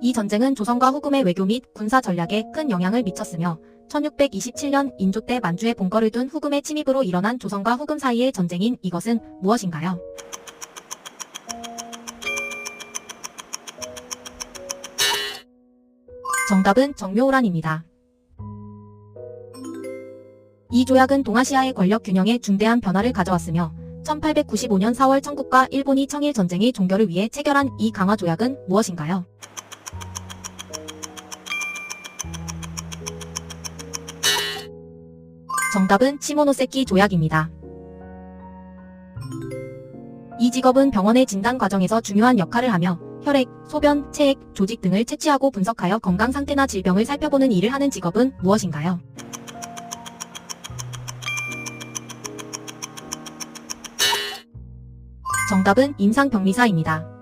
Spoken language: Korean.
이 전쟁은 조선과 후금의 외교 및 군사 전략에 큰 영향을 미쳤으며 1627년 인조 때 만주에 본거를 둔 후금의 침입으로 일어난 조선과 후금 사이의 전쟁인 이것은 무엇인가요? 정답은 정묘호란입니다. 이 조약은 동아시아의 권력 균형에 중대한 변화를 가져왔으며 1895년 4월 청국과 일본이 청일 전쟁의 종결을 위해 체결한 이 강화 조약은 무엇인가요? 정답은 치모노세키 조약입니다. 이 직업은 병원의 진단 과정에서 중요한 역할을 하며 혈액, 소변, 체액, 조직 등을 채취하고 분석하여 건강 상태나 질병을 살펴보는 일을 하는 직업은 무엇인가요? 정답은 임상병리사입니다.